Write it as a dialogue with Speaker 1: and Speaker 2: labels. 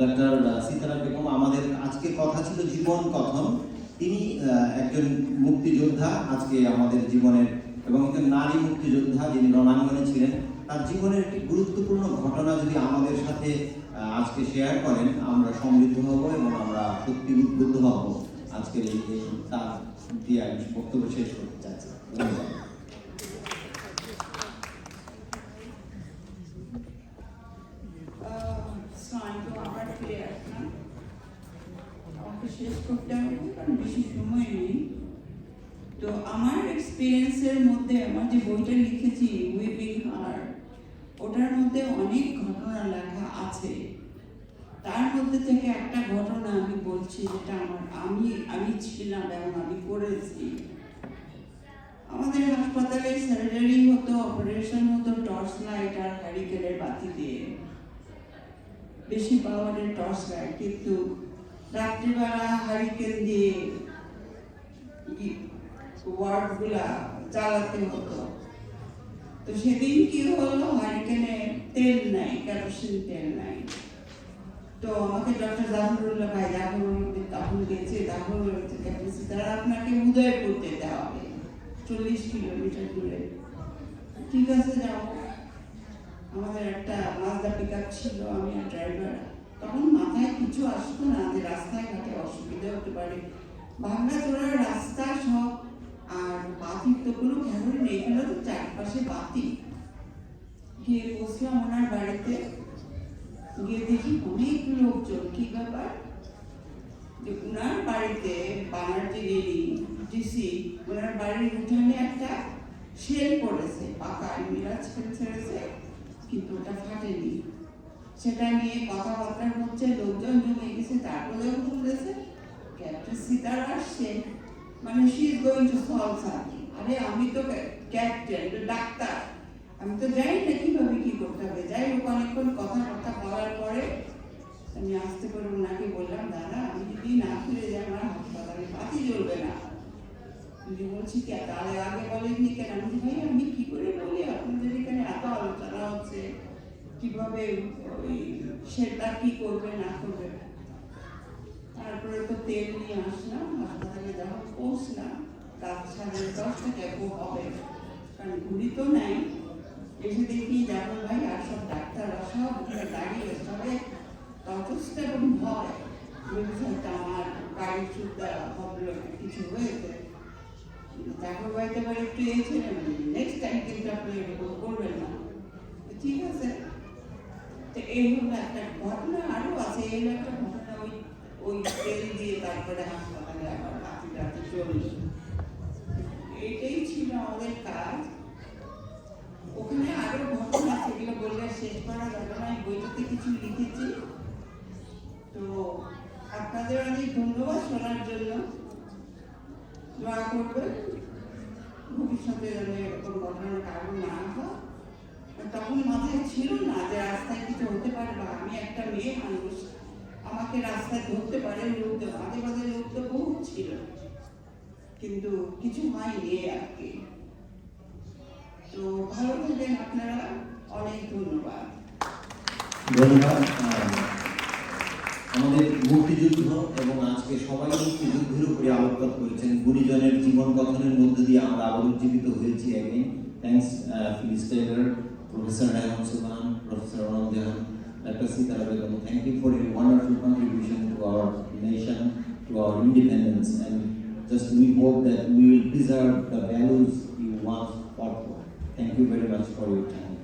Speaker 1: Doctor Sitara Begum আমাদের আজকে কথা ছিল জীবন কথন। তিনি একজন মুক্তিযোদ্ধা, আজকে আমাদের জীবনের, এবং একজন নারী মুক্তিযোদ্ধা যিনি রণাঙ্গনে ছিলেন। তার জীবনের একটি গুরুত্বপূর্ণ ঘটনা যদি আমাদের সাথে আজকে শেয়ার করেন, আমরা সমৃদ্ধ হব এবং আমরা সত্যি উদ্বুদ্ধ হব। আজকের এই তার দিয়ে আমি বক্তব্য শেষ করতে চাচ্ছি। ধন্যবাদ
Speaker 2: স্নান তো আবার ফিরে আসলাম আমাকে তো আমার এক্সপিরিয়েন্সের মধ্যে আমার যে বইটা লিখেছি উইপিং হার্ট ওটার মধ্যে অনেক ঘটনা লেখা আছে তার মধ্যে থেকে একটা ঘটনা আমি বলছি যেটা আমার আমি আমি ছিলাম এবং আমি করেছি আমাদের হাসপাতালে সার্জারি হতো অপারেশন হতো টর্চ লাইট আর হ্যারিকেনের বাতি দিয়ে বেশি পাওয়ারের টর্চ লাইট কিন্তু রাত্রিবেলা হারিকেন দিয়ে ওয়ার্ডগুলা চালাতে হতো তো সেদিন কি হলো? হারিকেনে তেল নাই, কেরোসিন তেল নাই। তো আমাকে ডক্টর জাফরুল্লাহ ভাই জাফর তখন গেছে জাফর বলেছে তারা আপনাকে উদয়পুর যেতে হবে। চল্লিশ কিলোমিটার দূরে। ঠিক আছে, যাও। আমাদের একটা মাজদা পিক ছিল, আমি আর ড্রাইভার তখন মাথায় কিছু আসতো না যে রাস্তায় ঘাটে অসুবিধা হতে পারে। ভাঙ্গা চোরার রাস্তা সব, আর বাতির তো কোনো খেয়াল নেই, এগুলো তো চারপাশে বাতি। গিয়ে বসলাম ওনার বাড়িতে। গিয়ে দেখি অনেক লোকজন, কি ব্যাপার? যে ওনার বাড়িতে বানারটি রেডি ডিসি, ওনার বাড়ির উঠানে একটা শেল পড়েছে, পাকা আলমিরা ছেড়ে ছেড়েছে, কিন্তু ওটা ফাটেনি। সেটা নিয়ে কথাবার্তা হচ্ছে লোকজন জমে গেছে তারপরেও বলতেছে ক্যাপ্টেন সিতার আসছে। মানে she is going to solve something আরে আমি তো ক্যাপ্টেন ডাক্তার। আমি তো জানি না কীভাবে কি করতে হবে। যাই হোক, অনেকক্ষণ কথাবার্তা বলার পরে আমি আসতে করে ওনাকে বললাম, দাদা, আমি যদি না ফিরে যাই, আমার হাসপাতালে বাতি জ্বলবে না। উনি বলছি, কে তাহলে আগে বলেননি কেন? আমি ভাই, আমি কি করে বলি? আপনাদের এখানে এত আলোচনা হচ্ছে। কীভাবে ওই সেটা কি করবে, না করবে? তারপরে তো তেল নিয়ে আসলাম, হাসপাতালে যখন পৌঁছলাম রাত সাড়ে দশটা ক্যাবও হবে, কারণ ঘুড়ি তো নাই। এসে দেখি যাব ভাই আর সব ডাক্তাররা সব দাঁড়িয়ে সবাই তথস্থ এবং ভয়। হয়তো আমার গাড়ির সুদ্ধা ভদ্র কিছু হয়েছে। চাকর বাড়িতে একটু এসে নেক্সট টাইম কিন্তু আপনি এরকম করবেন না। ঠিক আছে তো একটা ঘটনা আছে এই একটা ঘটনা ওই তারপরে এটাই ছিল আমাদের কাজ ওখানে ঘটনা বললে শেষ কিছু লিখেছি। তো ধন্যবাদ শোনার জন্য ভবিষ্যতে ঘটনার কারণ না হয় আর তখন মাথায় ছিল না যে রাস্তায় কিছু হতে পারে বা আমি একটা মেয়ে মানুষ। আমাকে রাস্তায় ধরতে পারে লোক তো মাঝে মাঝে লোক তো বহুত ছিল। কিন্তু কিছু হয়নি আর কি। তো ভালো থাকবেন আপনারা। অনেক ধন্যবাদ।
Speaker 1: ধন্যবাদ। আমাদের মুক্তিযুদ্ধ এবং আজকে সবাই মুক্তিযুদ্ধের উপরে আলোকপাত করেছেন। গুণীজনের জীবন গঠনের মধ্য দিয়ে আমরা আবার উজ্জীবিত হয়েছি again thanks Phyllis Taylor professor Thank you for your wonderful contribution to our nation, to our independence, and just we hope that we will preserve the values you once fought for. Thank you very much for your time.